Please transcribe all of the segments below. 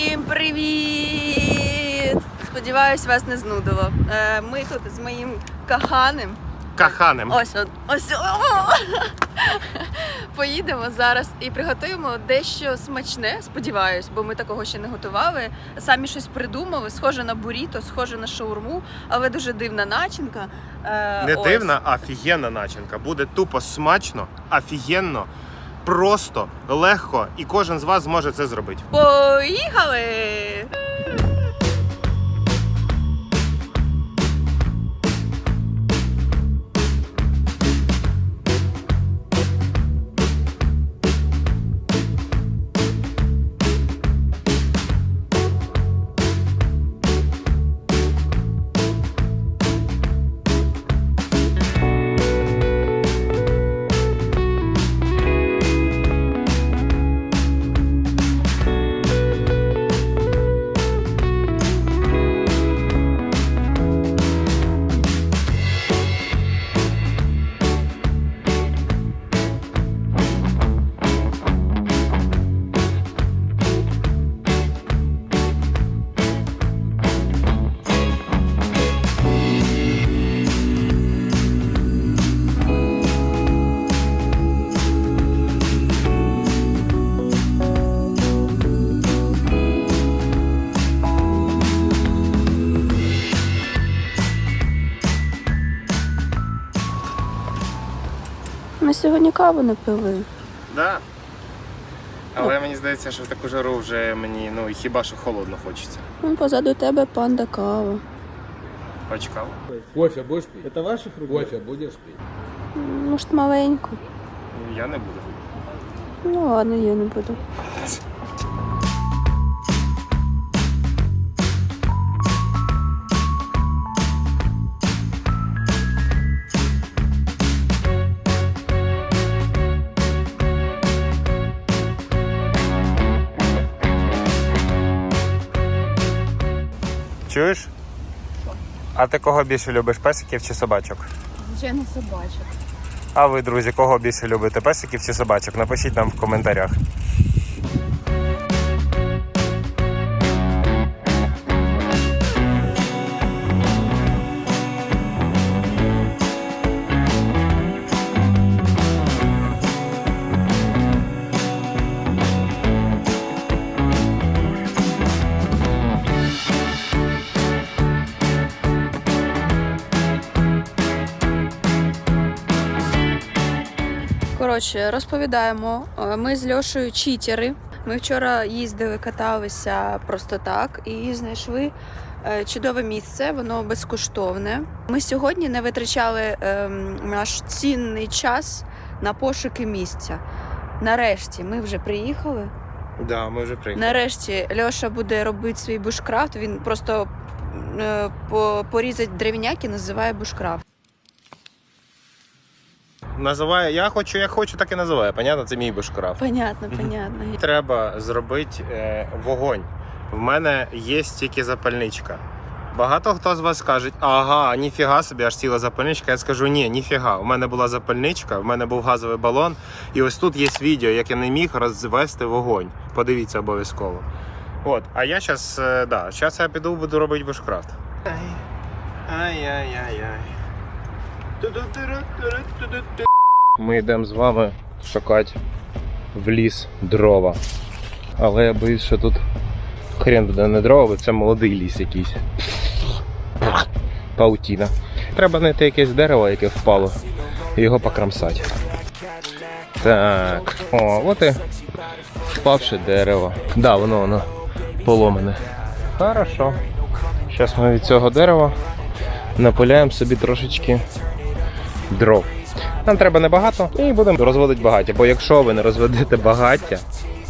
Всім привіт! Сподіваюсь, вас не знудило. Е, Ми тут з моїм каханим. Каханем. Ось он, ось. о! Поїдемо зараз і приготуємо дещо смачне, сподіваюсь, бо ми такого ще не готували. Самі щось придумали, схоже на буріто, схоже на шаурму, але дуже дивна начинка. Е, Не ось. дивна, а офігенна начинка. Буде тупо смачно, офігенно, просто, легко, і кожен з вас зможе це зробити. Поїхали! Ми сьогодні каву не пили. Да. Але мені здається, що в таку жару вже мені ну хіба що холодно хочеться. Вон позаду тебе панда кава. Почекав. Кофе будеш пити? Це ваших рук? Кофе будеш пити? Може, маленьку. Я не буду. Ну ладно, я не буду. Чуєш? А ти кого більше любиш, песиків чи собачок? Звичайно, собачок. А ви, друзі, кого більше любите, песиків чи собачок? Напишіть нам в коментарях. Коротше, розповідаємо. Е, Ми з Льошею читери. Ми вчора їздили, каталися просто так і знайшли е, чудове місце, воно безкоштовне. Ми сьогодні не витрачали ем, наш цінний час на пошуки місця. Нарешті ми вже приїхали. Да, ми вже приїхали. Нарешті Льоша буде робити свій бушкрафт. Він просто е, по- порізать древняки, називає бушкрафт. Називаю, я хочу, як хочу, так і називаю. Понятно, це мій бушкрафт. Понятно, понятно. Треба зробити е, вогонь. В мене є тільки запальничка. Багато хто з вас скаже, ага, ніфіга собі, аж ціла запальничка. Я скажу, ні, ніфіга. У мене була запальничка, в мене був газовий балон, і ось тут є відео, як я не міг розвести вогонь. Подивіться обов'язково. От, а я зараз, да, зараз я піду буду робити бушкрафт. Ай-яй-яй-яй. Ми йдемо з вами шукати в ліс дрова. Але я боюсь, що тут хрен буде не дрова, бо це молодий ліс якийсь. Паутіна. Треба знайти якесь дерево, яке впало, і його покромсати. Так. О, от і впавше дерево. Да, воно воно поломане. Хорошо. Зараз ми від цього дерева напиляємо собі трошечки дров. Нам треба небагато і будемо розводити багаття. Бо якщо ви не розведете багаття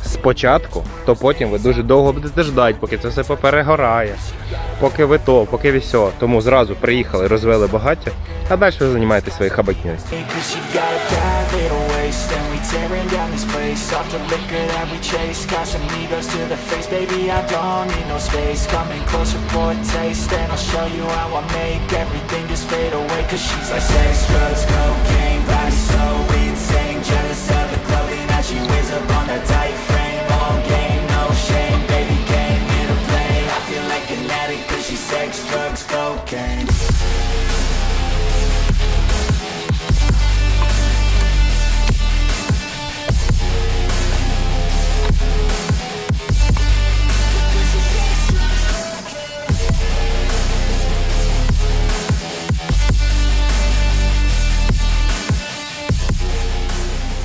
спочатку, то потім ви дуже довго будете ждати, поки це все поперегорає, поки ви то, поки ви сьо. Тому зразу приїхали, розвели багаття, а далі ви займаєтесь своєю хабатньою. Off the liquor that we chase. Got some egos to the face Baby, I don't need no space. Coming closer for a taste And I'll show you how I make Everything just fade away. Cause she's like sex, drugs, cocaine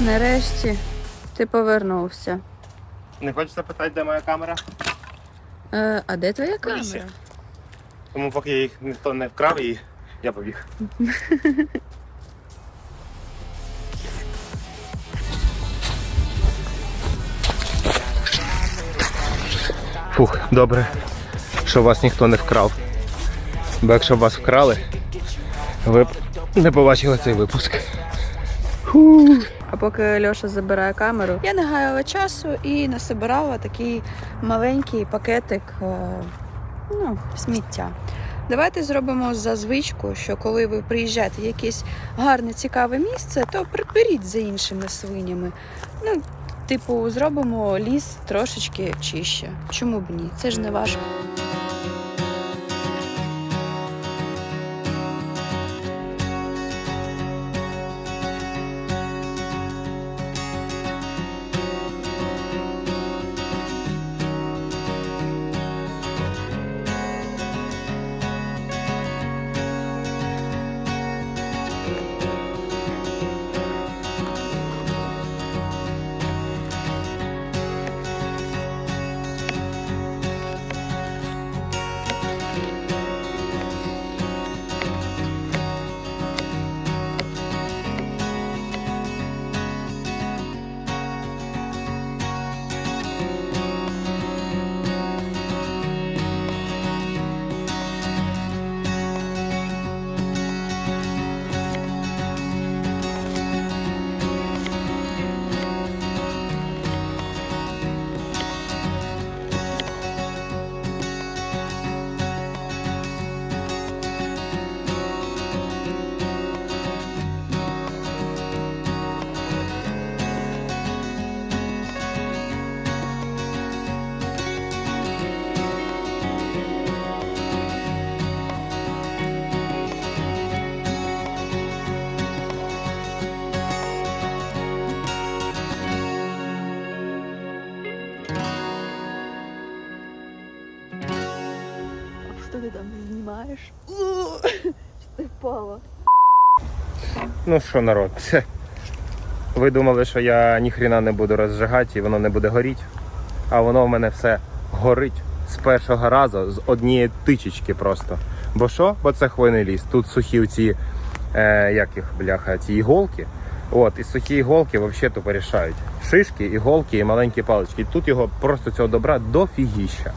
Нарешті ти повернувся. Не хочеш запитати, де моя камера? Е, а де твоя камера? Тому поки їх ніхто не вкрав і я побіг. Фух, добре, що вас ніхто не вкрав. Бо якщо б вас вкрали, ви б не побачили цей випуск. А поки Льоша забирає камеру, я не гаяла часу і насобирала такий маленький пакетик е, ну, сміття. Давайте зробимо за звичку, що коли ви приїжджаєте в якесь гарне, цікаве місце, то приберіть за іншими свинями. Ну, типу, зробимо ліс трошечки чище. Чому б ні? Це ж не важко. Ну що, народ, ви думали, що я ніхрена не буду розжигати і воно не буде горіти. А воно в мене все горить з першого разу, з однієї тичечки просто. Бо що? Бо це хвойний ліс. Тут сухі ці, е, як їх, бляха, ці іголки. От, і сухі іголки взагалі то порішають. Шишки, іголки і маленькі палички. Тут його просто цього добра дофігіща.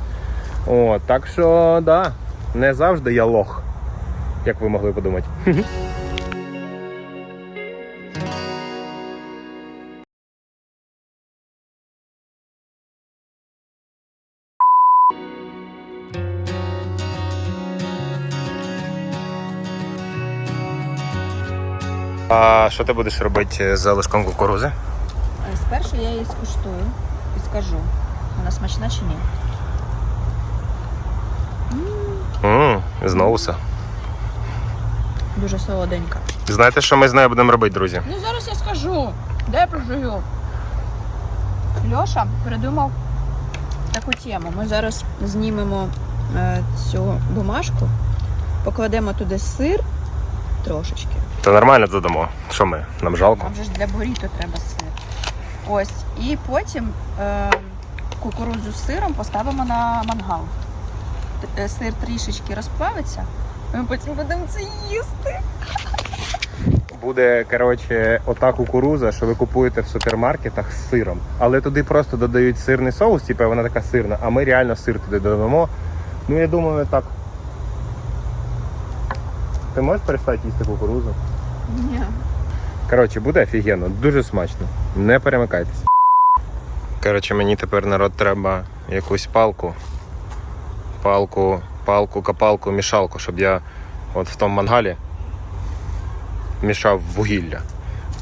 От, так що, да, не завжди я лох, як ви могли подумати. А що ти будеш робити з залишком кукурузи? Е, Спершу я її скуштую і скажу, вона смачна чи ні. Ммм, з ноуса. Дуже солоденька. Знаєте, що ми з нею будемо робити, друзі? Ну зараз я скажу. Де я прожую? Льоша придумав таку тему. Ми зараз знімемо е, цю бумажку, покладемо туди сир трошечки. Та нормально додамо. Що ми? Нам жалко. Нам же ж для буріто треба сир. Ось. І потім е, кукурудзу з сиром поставимо на мангал. Т- е, Сир трішечки розплавиться, і ми потім будемо це їсти. Буде, коротше, ота кукуруза, що ви купуєте в супермаркетах з сиром. Але туди просто додають сирний соус, типу вона така сирна, а ми реально сир туди додамо. Ну, я думаю, так. Ти можеш перестати їсти кукурузу? Ні. Коротше, буде офігенно, дуже смачно. Не перемикайтесь. Коротше, мені тепер народ треба якусь палку. Палку, палку, копалку, мішалку, щоб я от в тому мангалі мішав вугілля.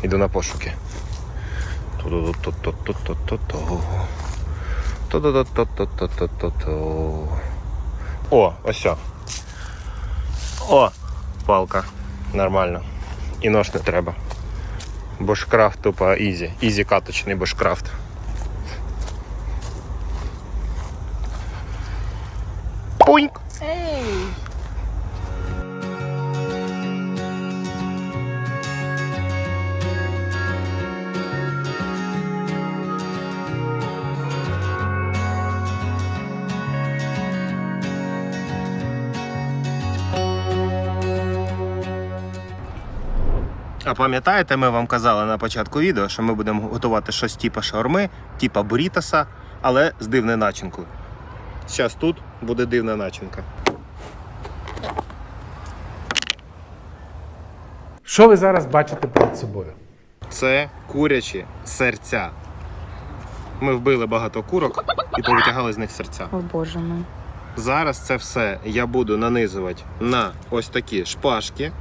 Іду на пошуки. О, ось. о. Палка. Нормально. І нож не треба. Бушкрафт тупо ізі. Ізі каточний бушкрафт. А пам'ятаєте, ми вам казали на початку відео, що ми будемо готувати щось типу шаурми, типу бурітаса, але з дивною начинкою. Зараз тут буде дивна начинка. Що ви зараз бачите перед собою? Це курячі серця. Ми вбили багато курок і повитягали з них серця. О боже мой. Зараз це все я буду нанизувати на ось такі шпажки.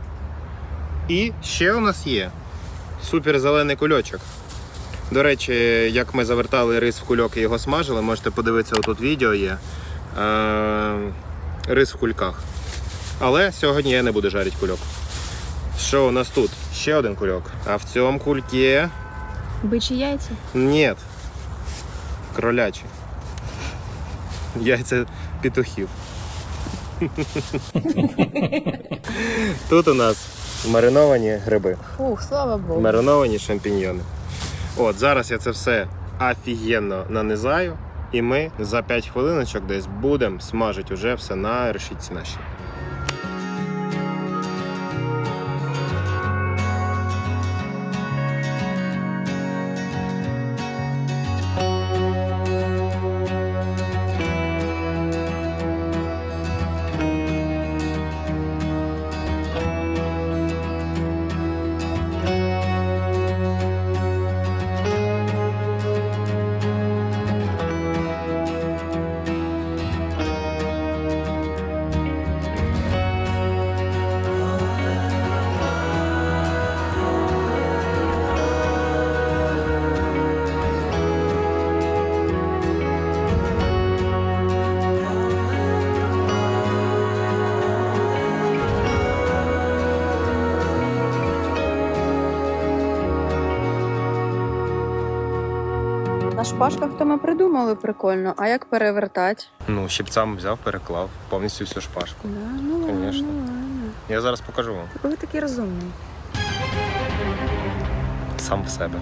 І ще у нас є суперзелений кульочок. До речі, як ми завертали рис в кульок і його смажили, можете подивитися, отут відео є. Е- рис в кульках. Але сьогодні я не буду жарити кульок. Що у нас тут? Ще один кульок. А в цьому кульке Бичі яйця? Нет. Кролячі. Яйця петухів. Тут у нас мариновані гриби, Ух, слава Богу. мариновані шампіньйони. От зараз я це все офігенно нанизаю, і ми за 5 хвилиночок десь будемо смажити уже все на решітці нашій. Шпажках то ми придумали прикольно, а як перевертати? Ну, щипцями взяв, переклав повністю всю шпажку. Да, ну ладно, Конечно. ну ладно. Я зараз покажу вам ви такий розумний. сам в себе.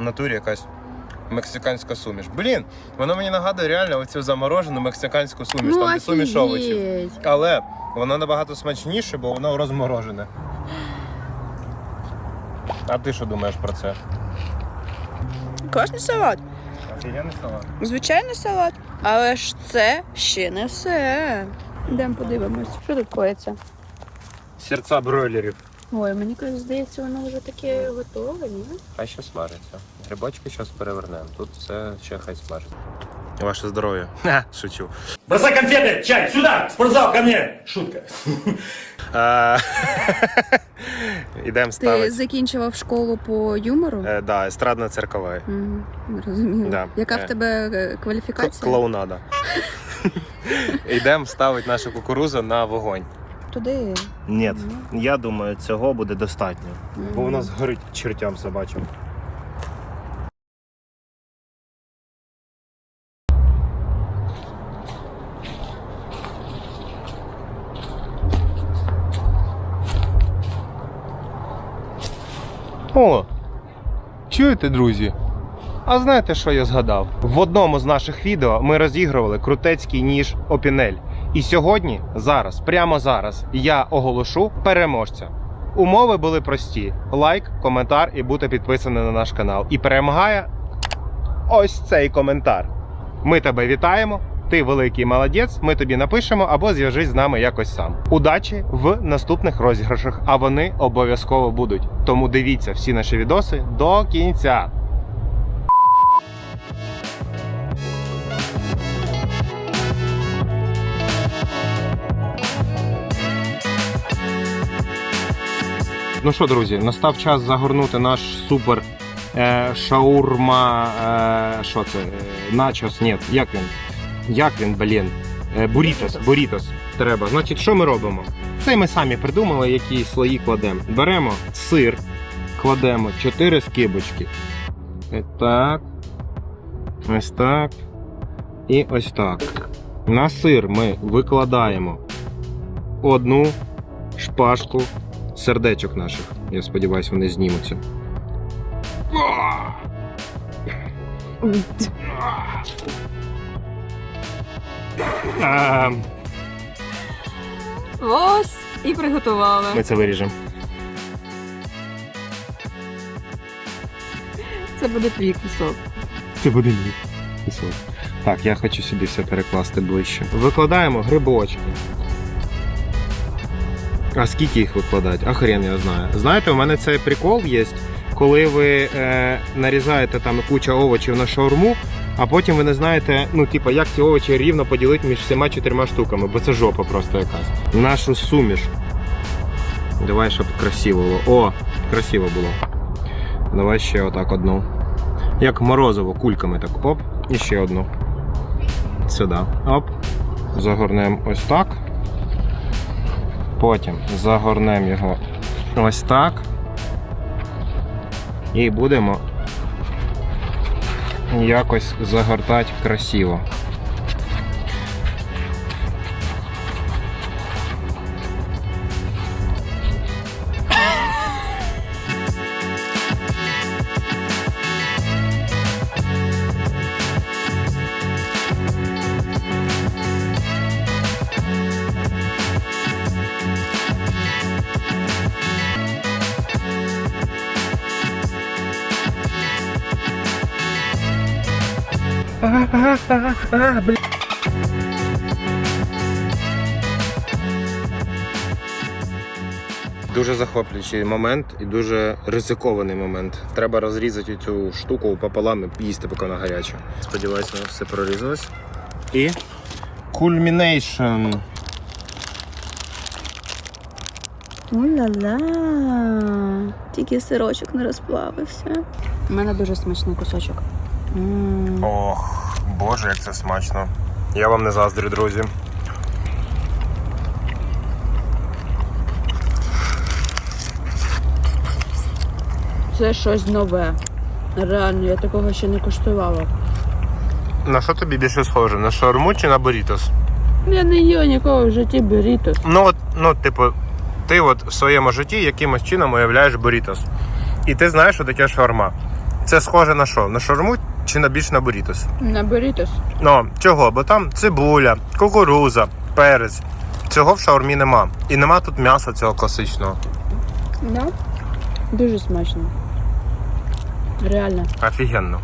В натурі якась мексиканська суміш. Блін, воно мені нагадує реально оцю заморожену мексиканську суміш, там де суміш овочів. Ну, офігеть. Але воно набагато смачніше, бо воно розморожене. А ти що думаєш про це? Класний салат. Офігенний салат. Звичайний салат. Але ж це ще не все. Йдемо подивимось, що тут коїться. Серця бройлерів. Ой, мені здається, воно вже таке готове, ні? Хай ще Грибочки зараз перевернемо. Тут все ще хай смажить. Ваше здоров'я. Ха, Шучу. Бросай конфеты, чай, сюда, в спортзал, ко мне. Шутка. Е, Ідемо Ти ставити. закінчував школу по юмору? Е, Да, естрадно циркова. Мгм, Розумію. Да. Яка Е. в тебе е, кваліфікація? Клоунада. Йдемо ставити нашу кукурузу на вогонь. Туди. Ні, я думаю, цього буде достатньо. Бо воно згорить чертям собачим. О, чуєте, друзі? А знаєте, що я згадав? В одному з наших відео ми розігрували крутецький ніж Опінель. І сьогодні, зараз, прямо зараз, я оголошу переможця. Умови були прості: лайк, коментар і бути підписаним на наш канал. І перемагає ось цей коментар. Ми тебе вітаємо. Ти великий молодець. Ми тобі напишемо або зв'яжись з нами якось сам. Удачі в наступних розіграшах, а вони обов'язково будуть. Тому дивіться всі наші відоси до кінця. Ну що, друзі, настав час загорнути наш супер Е, шаурма. Е, що це? Е, Начос, ні, як він? Як він, блін? Е, бурітос, бурітос треба. Значить, що ми робимо? Це ми самі придумали, які слої кладемо. Беремо сир, кладемо 4 скибочки. Е, Так. Ось так. І ось так. На сир ми викладаємо одну шпажку сердечок наших. Я сподіваюся, вони знімуться. А, Ось і приготували. Ми це виріжемо. Це буде твій кусок. Це буде мій кусок. Так, я хочу сюди все перекласти ближче. Викладаємо грибочки. А скільки їх викладати? А хрен я знаю. Знаєте, у мене цей прикол є, коли ви е, нарізаєте там куча овочів на шаурму, а потім ви не знаєте, ну, типу, як ці овочі рівно поділити між всіма чотирма штуками, бо це жопа просто якась. Нашу суміш. Давай, щоб красиво було. О, красиво було. Давай ще отак одну. Як морозиво, кульками так. Оп, і ще одну. Сюди. Оп. Загорнемо ось так. Потім загорнемо його ось так. І будемо якось загортати красиво. Дуже захоплюючий момент і дуже ризикований момент. Треба розрізати цю штуку пополам і їсти, поки вона гаряча. Сподіваюся, воно все прорізалось. І кульмінейшн. Уля-ля. Тільки сирочок не розплавився. У мене дуже смачний кусочок. М. Ох, боже, як це смачно. Я вам не заздрю, друзі. Це щось нове. Реально, я такого ще не куштувала. На що тобі більше схоже? На шаурму чи на бурітос? Я не їла нікого в житті бурітос. Ну, от, ну, типу, ти от в своєму житті якимось чином уявляєш бурітос. І ти знаєш, що таке шаурма. Це схоже на що? На шаурму чи на більш на бурітос? На бурітос. Ну, чого? Бо там цибуля, кукуруза, перець. Цього в шаурмі нема. І нема тут м'яса цього класичного. Да? Дуже смачно. Реально. Офігенно.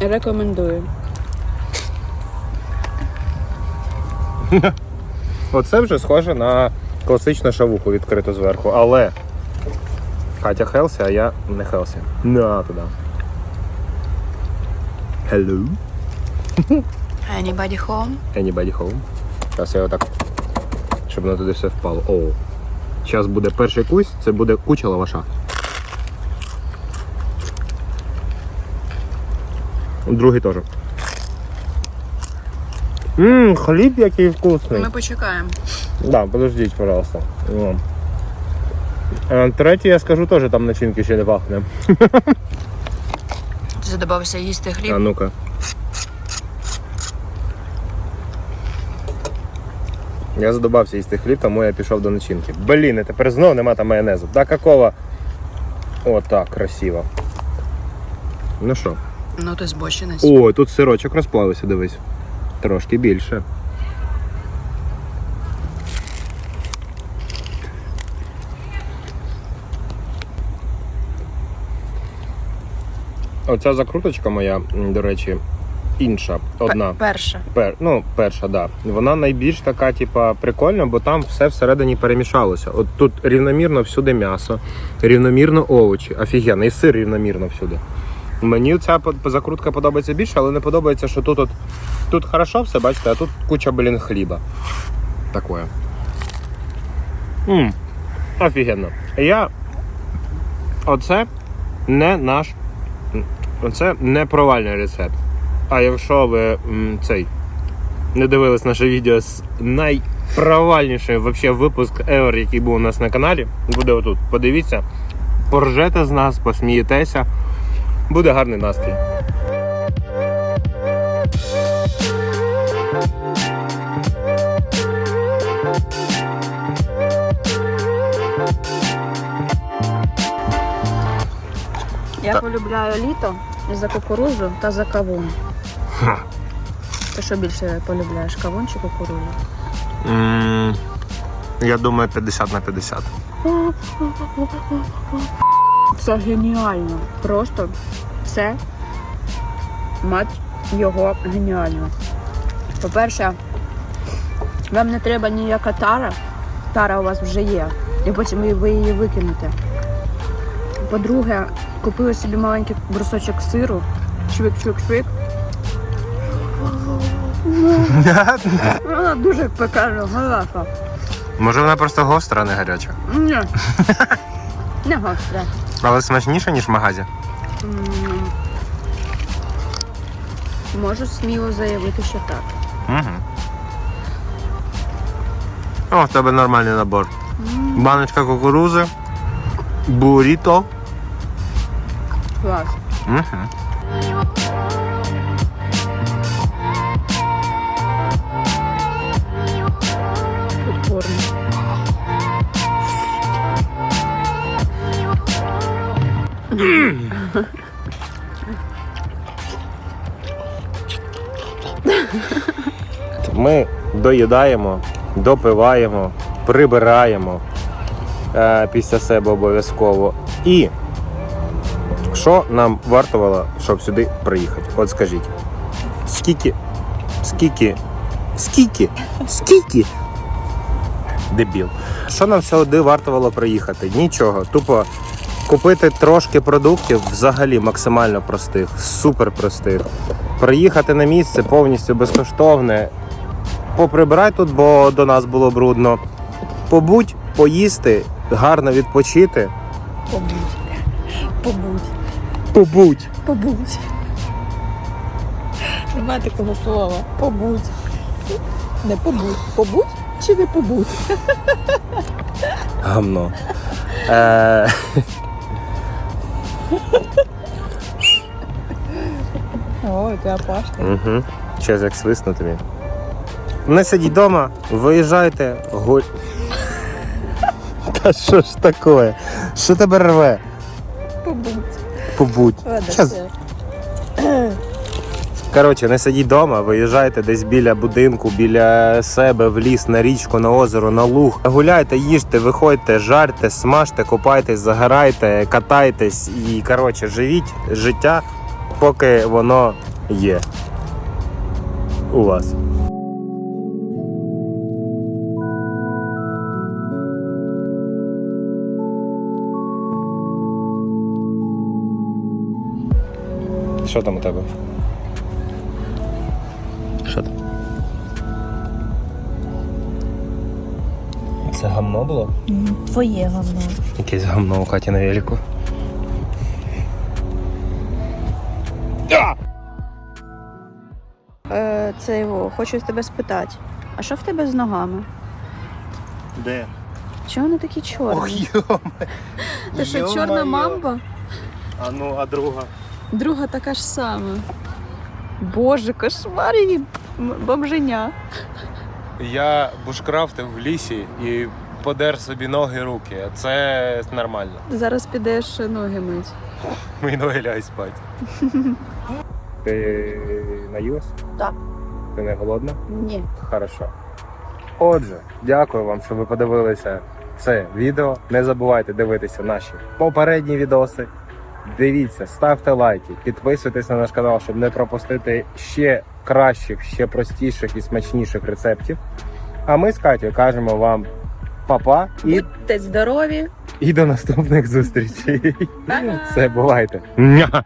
Рекомендую. Оце вже схоже на класичну шавуху відкриту зверху, але Катя Хелсі, а я не Хелсі. На туди. Hello. Anybody home? Anybody home? Зараз я отак, щоб воно туди все впало. О. Зараз буде перший кусь, це буде куча лаваша. Другий теж. Ммм, хліб який вкусний. Ми почекаємо. Да, подождіть, пожалуйста. О. Е, Третій, я скажу, теж там начинки ще не пахне. Задобався їсти хліб. А ну-ка. Я задобався їсти хліб, тому я пішов до начинки. Блін, і тепер знов нема там майонезу. Да какого? О, так, красиво. Ну що? Ну ти збочинець. О, тут сирочок розплавився, дивись. Трошки більше. Оця закруточка моя, до речі, інша. Одна. Перша. Пер, ну, перша, да. Вона найбільш така, типа, прикольна, бо там все всередині перемішалося. От тут рівномірно всюди м'ясо, рівномірно овочі. Офігенно, і сир рівномірно всюди. Мені ця закрутка подобається більше, але не подобається, що тут от, тут хорошо все, бачите, а тут куча, блін, хліба. Такое. Мм, офігенно. Я. Оце не наш Оце не провальний рецепт. А якщо ви цей не дивились наше відео з найпровальнішим вообще випуск ever, який був у нас на каналі, буде отут. Подивіться, поржете з нас, посмієтеся. Буде гарний настрій. Я полюбляю літо за кукурузу та за кавун. Ти що більше полюбляєш, кавун чи кукурузу? М, Я думаю, 50 на 50. Це геніально. Просто це мать його геніально. По-перше, вам не треба ніяка тара. Тара у вас вже є. І потім ви її викинете. По-друге, купили собі маленький брусочок сиру. Швик-швик-швик. Вона дуже пекарна, галака. Може вона просто гостра, а не гаряча. Ні. Не гостра. Але смачніша, ніж в магазі. М. Можу сміло заявити, що так. Угу. О, в тебе нормальний набор. Баночка кукурузи, буріто. Клас. Фудкорн. Ми доїдаємо, допиваємо, прибираємо е, після себе обов'язково. І що нам вартувало, щоб сюди приїхати? От скажіть, скільки, скільки, скільки, скільки? Дебіл. Що нам сюди вартувало приїхати? Нічого. Тупо купити трошки продуктів взагалі максимально простих, супер простих. Приїхати на місце повністю безкоштовне, поприбирай тут, бо до нас було брудно. Побудь, поїсти, гарно відпочити. Побудь. Побудь. Побудь. Побудь. Нема такого слова. Побудь. Не побудь. Побудь чи не побудь? Гамно. Е, Ой, ти опашний. угу. Щас як свисну тобі. Не сидіть вдома, виїжджайте, гуль. Та що ж таке? Що тебе рве? Побудь. Щас. Коротше, не сидіть вдома, виїжджайте десь біля будинку, біля себе, в ліс, на річку, на озеро, на луг. Гуляйте, їжте, виходьте, жарте, смажте, купайтесь, загорайте, катайтесь і коротше, живіть життя, поки воно є. У вас. Що там у тебе? Що там? Це гамно було? Твоє говно. Якесь гамно у хаті на велику. Е, це його, хочу з тебе спитати. А що в тебе з ногами? Де? Чого вони такі чорні? йома. Ти що, чорна мамба? А ну, а друга? Друга така ж сама. Боже, кошмар її бомженя. Я бушкрафтив в лісі і подер собі ноги руки. Це нормально. Зараз підеш ноги мить. Мої ноги лягають спати. Ти наїлась? Так. Ти не голодна? Ні. Хорошо. Отже, дякую вам, що ви подивилися це відео. Не забувайте дивитися наші попередні відоси. Дивіться, ставте лайки, підписуйтесь на наш канал, щоб не пропустити ще кращих, ще простіших і смачніших рецептів. А ми з Катю кажемо вам па-па і, Будьте здорові. і до наступних зустрічей. Все, бувайте. Ня!